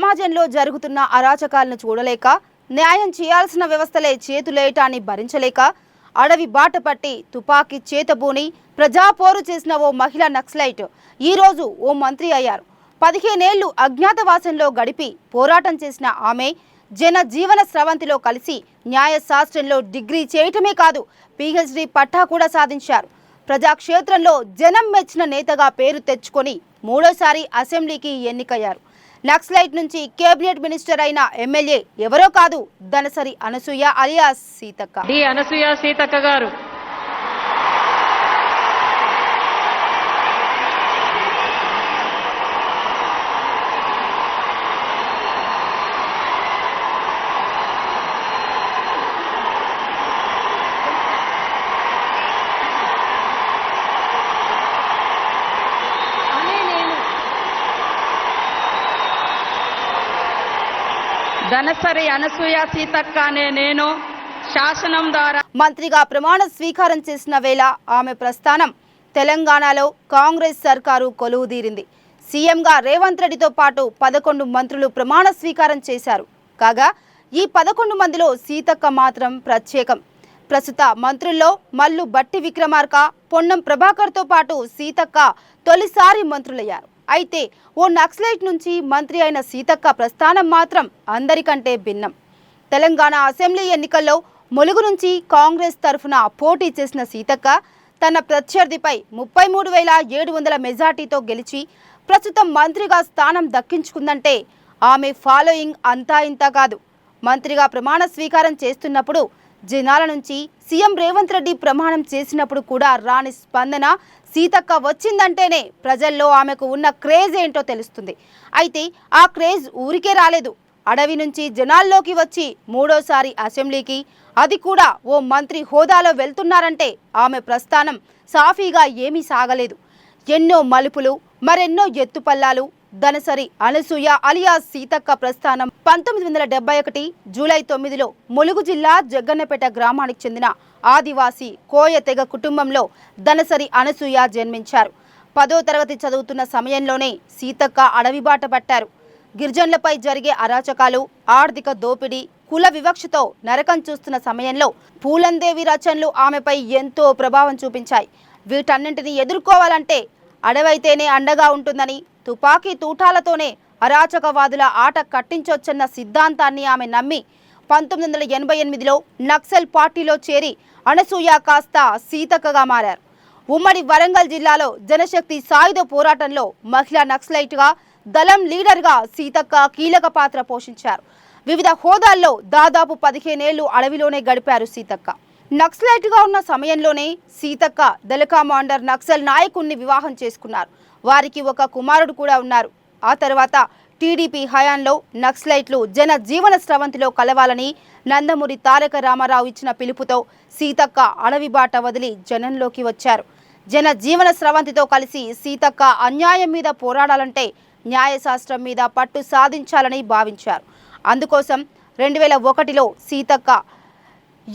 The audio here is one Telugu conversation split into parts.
సమాజంలో జరుగుతున్న అరాచకాలను చూడలేక న్యాయం చేయాల్సిన వ్యవస్థలే చేతులేయటాన్ని భరించలేక అడవి బాట పట్టి తుపాకీ చేతబూని ప్రజాపోరు చేసిన ఓ మహిళ నక్సలైట్ ఈరోజు ఓ మంత్రి అయ్యారు. పదిహేనేళ్ళు అజ్ఞాతవాసంలో గడిపి పోరాటం చేసిన ఆమె జన జీవన స్రవంతిలో కలిసి న్యాయ శాస్త్రంలో డిగ్రీ చేయటమే కాదు పీహెచ్డీ పట్టా కూడా సాధించారు. ప్రజాక్షేత్రంలో జనం మెచ్చిన నేతగా పేరు తెచ్చుకొని మూడోసారి అసెంబ్లీకి ఎన్నికయ్యారు. నక్సలైట్ నుంచి కేబినెట్ మినిస్టర్ అయిన ఎమ్మెల్యే ఎవరో కాదు దనసరి అనసూయ అలియా సీతక్క. డి అనసూయ సీతక్క గారు ధనసరి అనసూయ సీతక్క అనే నేను శాసనం ద్వారా మంత్రిగా ప్రమాణ స్వీకారం చేసిన వేళ ఆమె ప్రస్థానం తెలంగాణలో కాంగ్రెస్ సర్కారు కొలువుదీరింది సీఎంగా రేవంత్ రెడ్డితో పాటు పదకొండు మంత్రులు ప్రమాణ స్వీకారం చేశారు. కాగా ఈ పదకొండు మందిలో సీతక్క మాత్రం ప్రత్యేకం. ప్రస్తుత మంత్రుల్లో మల్లు బట్టి విక్రమార్క పొన్నం ప్రభాకర్తో పాటు సీతక్క తొలిసారి మంత్రులయ్యారు. అయితే ఓ నక్సలైట్ నుంచి మంత్రి అయిన సీతక్క ప్రస్థానం మాత్రం అందరికంటే భిన్నం. తెలంగాణ అసెంబ్లీ ఎన్నికల్లో ములుగు నుంచి కాంగ్రెస్ తరఫున పోటీ చేసిన సీతక్క తన ప్రత్యర్థిపై ముప్పై మూడు వేల ఏడు వందల మెజార్టీతో గెలిచి ప్రస్తుతం మంత్రిగా స్థానం దక్కించుకుందంటే ఆమె ఫాలోయింగ్ అంతా ఇంత కాదు. మంత్రిగా ప్రమాణ స్వీకారం చేస్తున్నప్పుడు జనాల నుంచి సీఎం రేవంత్ రెడ్డి ప్రమాణం చేసినప్పుడు కూడా రాని స్పందన సీతక్క వచ్చిందంటేనే ప్రజల్లో ఆమెకు ఉన్న క్రేజ్ ఏంటో తెలుస్తుంది. అయితే ఆ క్రేజ్ ఊరికే రాలేదు. అడవి నుంచి జనాల్లోకి వచ్చి మూడోసారి అసెంబ్లీకి అది కూడా ఓ మంత్రి హోదాలో వెళ్తున్నారంటే ఆమె ప్రస్థానం సాఫీగా ఏమీ సాగలేదు. ఎన్నో మలుపులు మరెన్నో ఎత్తుపల్లాలు ధనసరి అనసూయ అలియాస్ సీతక్క ప్రస్థానం పంతొమ్మిది వందల డెబ్బై ఒకటి జూలై తొమ్మిదిలో ములుగు జిల్లా జగ్గన్నపేట గ్రామానికి చెందిన ఆదివాసి కోయ తెగ కుటుంబంలో ధనసరి అనసూయ జన్మించారు. పదో తరగతి చదువుతున్న సమయంలోనే సీతక్క అడవి బాట పట్టారు. గిరిజనులపై జరిగే అరాచకాలు ఆర్థిక దోపిడీ కుల వివక్షతో నరకం చూస్తున్న సమయంలో పూలందేవి రచనలు ఆమెపై ఎంతో ప్రభావం చూపించాయి. వీటన్నింటినీ ఎదుర్కోవాలంటే అడవైతేనే అండగా ఉంటుందని తుపాకీ తూటాలతోనే అరాచకవాదుల ఆట కట్టించొచ్చన్న సిద్ధాంతాన్ని ఆమె నమ్మి పంతొమ్మిది వందల ఎనభై ఎనిమిదిలో నక్సల్ పార్టీలో చేరి అనసూయ కాస్త సీతక్కగా మారారు. ఉమ్మడి వరంగల్ జిల్లాలో జనశక్తి సాయుధ పోరాటంలో మహిళా నక్సలైట్గా దళం లీడర్గా సీతక్క కీలక పాత్ర పోషించారు. వివిధ హోదాల్లో దాదాపు పదిహేనేళ్ళు అడవిలోనే గడిపారు సీతక్క. నక్సలైట్గా ఉన్న సమయంలోనే సీతక్క దళ కమాండర్ నక్సల్ నాయకుణ్ణి వివాహం చేసుకున్నారు. వారికి ఒక కుమారుడు కూడా ఉన్నారు. ఆ తర్వాత టీడీపీ హయాంలో నక్సలైట్లు జన జీవన స్రవంతిలో కలవాలని నందమూరి తారక రామారావు ఇచ్చిన పిలుపుతో సీతక్క అడవి బాట వదిలి జనంలోకి వచ్చారు. జన జీవన స్రవంతితో కలిసి సీతక్క అన్యాయం మీద పోరాడాలంటే న్యాయశాస్త్రం మీద పట్టు సాధించాలని భావించారు. అందుకోసం రెండు వేల ఒకటిలో సీతక్క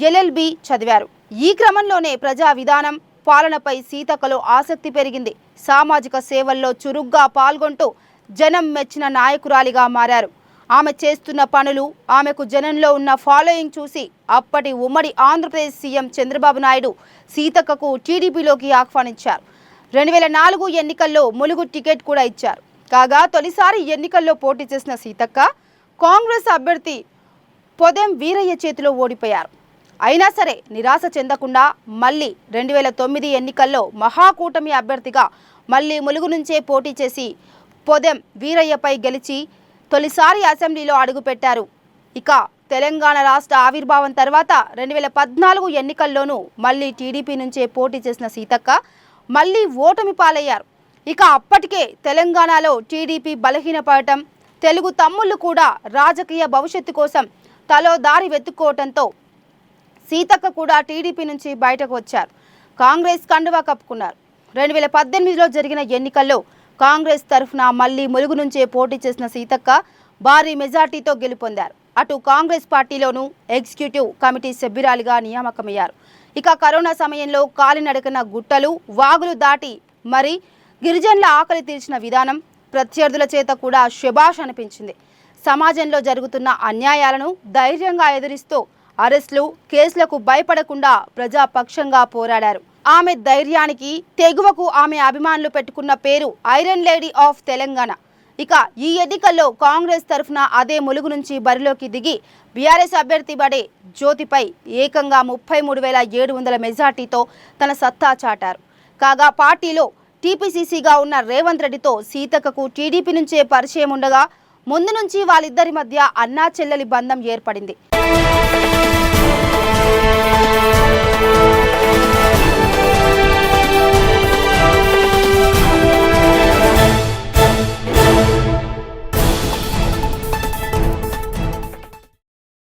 ఎల్ఎల్బి చదివారు. ఈ క్రమంలోనే ప్రజా విధానం పాలనపై సీతక్కలో ఆసక్తి పెరిగింది. సామాజిక సేవల్లో చురుగ్గా పాల్గొంటూ జనం మెచ్చిన నాయకురాలిగా మారారు. ఆమె చేస్తున్న పనులు ఆమెకు జనంలో ఉన్న ఫాలోయింగ్ చూసి అప్పటి ఉమ్మడి ఆంధ్రప్రదేశ్ సీఎం చంద్రబాబు నాయుడు సీతక్కకు టీడీపీలోకి ఆహ్వానించారు. రెండు వేల నాలుగు ఎన్నికల్లో ములుగు టికెట్ కూడా ఇచ్చారు. కాగా తొలిసారి ఎన్నికల్లో పోటీ చేసిన సీతక్క కాంగ్రెస్ అభ్యర్థి పొదెం వీరయ్య చేతిలో ఓడిపోయారు. అయినా సరే నిరాశ చెందకుండా మళ్ళీ రెండు వేల తొమ్మిది ఎన్నికల్లో మహాకూటమి అభ్యర్థిగా మళ్ళీ ములుగు నుంచే పోటీ చేసి పొదెం వీరయ్యపై గెలిచి తొలిసారి అసెంబ్లీలో అడుగుపెట్టారు. ఇక తెలంగాణ రాష్ట్ర ఆవిర్భావం తర్వాత రెండు వేల పద్నాలుగు ఎన్నికల్లోనూ మళ్ళీ టీడీపీ నుంచే పోటీ చేసిన సీతక్క మళ్ళీ ఓటమి పాలయ్యారు. ఇక అప్పటికే తెలంగాణలో టీడీపీ బలహీనపడటం తెలుగు తమ్ముళ్ళు కూడా రాజకీయ భవిష్యత్తు కోసం తలో దారి వెతుక్కోవటంతో సీతక్క కూడా టీడీపీ నుంచి బయటకు వచ్చారు. కాంగ్రెస్ కండువా కప్పుకున్నారు. రెండు వేల పద్దెనిమిదిలో జరిగిన ఎన్నికల్లో కాంగ్రెస్ తరఫున మళ్ళీ ములుగు నుంచే పోటీ చేసిన సీతక్క భారీ మెజార్టీతో గెలుపొందారు. అటు కాంగ్రెస్ పార్టీలోనూ ఎగ్జిక్యూటివ్ కమిటీ సభ్యురాలిగా నియామకమయ్యారు. ఇక కరోనా సమయంలో కాలినడకన గుట్టలు వాగులు దాటి మరి గిరిజనుల ఆకలి తీర్చిన విధానం ప్రత్యర్థుల చేత కూడా శుభాష్ అనిపించింది. సమాజంలో జరుగుతున్న అన్యాయాలను ధైర్యంగా ఎదురిస్తూ అరెస్టులు కేసులకు భయపడకుండా ప్రజాపక్షంగా పోరాడారు. ఆమె ధైర్యానికి తెగువకు ఆమె అభిమానులు పెట్టుకున్న పేరు ఐరన్ లేడీ ఆఫ్ తెలంగాణ. ఇక ఈ ఎన్నికల్లో కాంగ్రెస్ తరఫున అదే ములుగు నుంచి బరిలోకి దిగి బీఆర్ఎస్ అభ్యర్థి బడే జ్యోతిపై ఏకంగా ముప్పై మూడు వేల ఏడు వందల మెజార్టీతో తన సత్తా చాటారు. కాగా పార్టీలో టీపీసీసీగా ఉన్న రేవంత్ రెడ్డితో సీతక్కకు టీడీపీ నుంచే పరిచయం ఉండగా ముందు నుంచి వాళ్ళిద్దరి మధ్య అన్నా చెల్లెలి బంధం ఏర్పడింది.